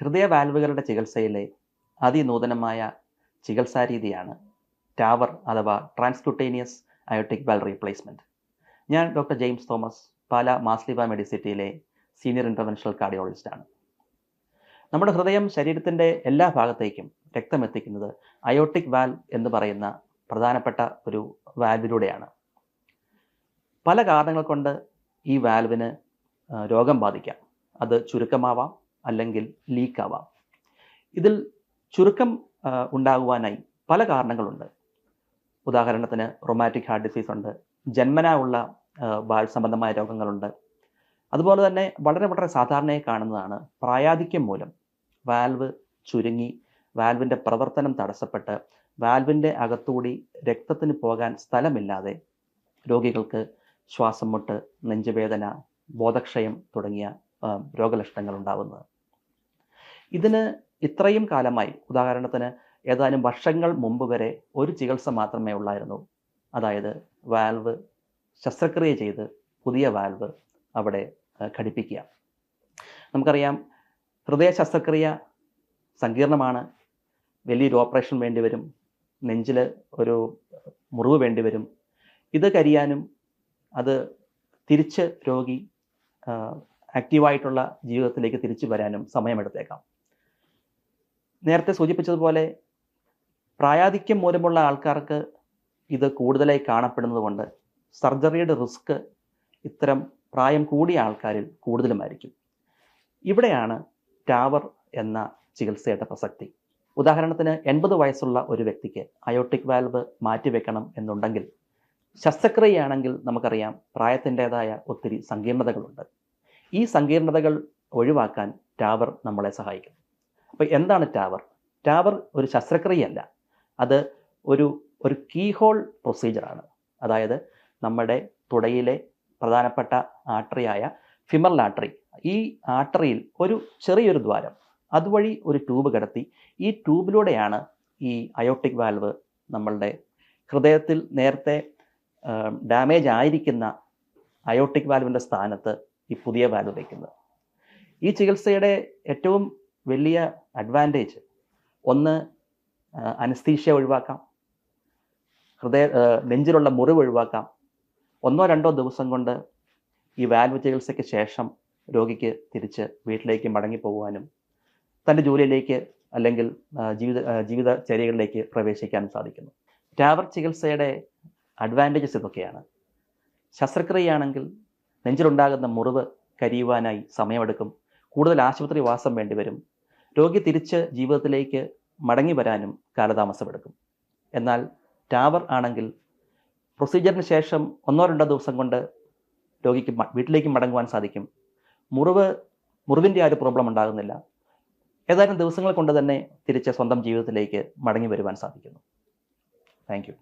ഹൃദയ വാൽവുകളുടെ ചികിത്സയിലെ അതിനൂതനമായ ചികിത്സാ രീതിയാണ് ടാവർ അഥവാ ട്രാൻസ്ക്യൂട്ടേനിയസ് അയോട്ടിക് വാൽ റീപ്ലേസ്മെന്റ് ഞാൻ doctor James Thomas Pala Mar Sleeva മെഡിസിറ്റിയിലെ senior interventional കാർഡിയോളജിസ്റ്റാണ്. നമ്മുടെ ഹൃദയം ശരീരത്തിന്റെ എല്ലാ ഭാഗത്തേക്കും രക്തം എത്തിക്കുന്നത് അയോട്ടിക് വാൽ എന്ന് പറയുന്ന പ്രധാനപ്പെട്ട ഒരു വാൽവിലൂടെയാണ്. പല കാരണങ്ങൾ കൊണ്ട് ഈ വാൽവിന് രോഗം ബാധിക്കാം. അത് ചുരുക്കമാവാം അല്ലെങ്കിൽ ലീക്കാവാം ഇതിൽ ചുരുക്കം ഉണ്ടാകുവാനായി പല കാരണങ്ങളുണ്ട്. ഉദാഹരണത്തിന് റൊമാറ്റിക് ഹാർട്ട് ഡിസീസ് ഉണ്ട് ജന്മനാ ഉള്ള വാൾ സംബന്ധമായ രോഗങ്ങളുണ്ട്. അതുപോലെ തന്നെ വളരെ വളരെ സാധാരണയായി കാണുന്നതാണ് പ്രായാധിക്യം മൂലം. വാൽവ് ചുരുങ്ങി വാൽവിന്റെ പ്രവർത്തനം തടസ്സപ്പെട്ട് വാൽവിന്റെ അകത്തുകൂടി രക്തത്തിന് പോകാൻ സ്ഥലമില്ലാതെ രോഗികൾക്ക് ശ്വാസം മുട്ട് നെഞ്ചുവേദന ബോധക്ഷയം തുടങ്ങിയ രോഗലക്ഷണങ്ങൾ ഉണ്ടാവുന്നത്. ഇതിന് ഇത്രയും കാലമായി ഉദാഹരണത്തിന് ഏതാനും വർഷങ്ങൾ മുമ്പ് വരെ ഒരു ചികിത്സ മാത്രമേ ഉള്ളായിരുന്നു. അതായത് വാൽവ് ശസ്ത്രക്രിയ ചെയ്ത് പുതിയ വാൽവ് അവിടെ ഘടിപ്പിക്കുക. നമുക്കറിയാം ഹൃദയ ശസ്ത്രക്രിയ സങ്കീർണമാണ്. വലിയൊരു ഓപ്പറേഷൻ വേണ്ടി വരും. നെഞ്ചിൽ ഒരു മുറിവ് വേണ്ടി വരും. ഇത് കരിയാനും അത് തിരിച്ച് രോഗി ആക്റ്റീവായിട്ടുള്ള ജീവിതത്തിലേക്ക് തിരിച്ചു വരാനും സമയമെടുത്തേക്കാം. നേരത്തെ സൂചിപ്പിച്ചതുപോലെ പ്രായാധിക്യം മൂലമുള്ള ആൾക്കാർക്ക് ഇത് കൂടുതലായി കാണപ്പെടുന്നതുകൊണ്ട് സർജറിയുടെ റിസ്ക് ഇത്തരം പ്രായം കൂടിയ ആൾക്കാരിൽ കൂടുതലുമായിരിക്കും. ഇവിടെയാണ് ടാവർ എന്ന ചികിത്സയുടെ പ്രസക്തി. ഉദാഹരണത്തിന് എൺപത് വയസ്സുള്ള ഒരു വ്യക്തിക്ക് അയോട്ടിക് വാൽവ് മാറ്റിവെക്കണം എന്നുണ്ടെങ്കിൽ ശസ്ത്രക്രിയയാണെങ്കിൽ നമുക്കറിയാം പ്രായത്തിന്റെതായ ഒത്തിരി സങ്കീർണതകളുണ്ട്. ഈ സങ്കീർണതകൾ ഒഴിവാക്കാൻ ടാവർ നമ്മളെ സഹായിക്കും. അപ്പോൾ എന്താണ് ടാവർ? ടാവർ ഒരു ശസ്ത്രക്രിയയല്ല. അത് ഒരു ഒരു കീഹോൾ പ്രൊസീജിയറാണ്. അതായത് നമ്മുടെ തുടയിലെ പ്രധാനപ്പെട്ട ആർട്ടറിയായ ഫിമർ ആട്രി ഈ ആർട്ടറിയിൽ ഒരു ചെറിയൊരു ദ്വാരം. അതുവഴി ഒരു ട്യൂബ് കിടത്തി. ഈ ട്യൂബിലൂടെയാണ് ഈ അയോട്ടിക് വാൽവ് നമ്മളുടെ ഹൃദയത്തിൽ നേരത്തെ ഡാമേജ് ആയിരിക്കുന്ന അയോട്ടിക് വാൽവിന്റെ സ്ഥാനത്ത് ഈ പുതിയ വാൽവ് വയ്ക്കുന്നത് ഈ ചികിത്സയുടെ ഏറ്റവും വലിയ അഡ്വാന്റേജ് ഒന്ന് അനസ്തീഷ്യ ഒഴിവാക്കാം. ഹൃദയ നെഞ്ചിലുള്ള മുറിവ് ഒഴിവാക്കാം. ഒന്നോ രണ്ടോ ദിവസം കൊണ്ട് ഈ വാൽവ് ചികിത്സയ്ക്ക് ശേഷം രോഗിക്ക് തിരിച്ച് വീട്ടിലേക്ക് മടങ്ങി തന്റെ ജോലിയിലേക്ക് അല്ലെങ്കിൽ ജീവിത ജീവിതചര്യകളിലേക്ക് പ്രവേശിക്കാനും സാധിക്കുന്നു. ടാവർ ചികിത്സയുടെ അഡ്വാന്റേജസ് ഇതൊക്കെയാണ്. ശസ്ത്രക്രിയയാണെങ്കിൽ നെഞ്ചിലുണ്ടാകുന്ന മുറിവ് കരിയുവാനായി സമയമെടുക്കും. കൂടുതൽ ആശുപത്രി വാസം വേണ്ടിവരും. രോഗി തിരിച്ച് ജീവിതത്തിലേക്ക് മടങ്ങി വരാനും കാലതാമസമെടുക്കും എന്നാൽ ടാവർ ആണെങ്കിൽ പ്രൊസീജിയറിന് ശേഷം ഒന്നോ രണ്ടോ ദിവസം കൊണ്ട് രോഗിക്ക് വീട്ടിലേക്ക് മടങ്ങുവാൻ സാധിക്കും. മുറിവ് മുറിവിന്റെ ആ ഒരു പ്രോബ്ലം ഉണ്ടാകുന്നില്ല. ഏതാനും ദിവസങ്ങൾ കൊണ്ട് തന്നെ തിരിച്ച് സ്വന്തം ജീവിതത്തിലേക്ക് മടങ്ങി വരുവാൻ സാധിക്കുന്നു. താങ്ക്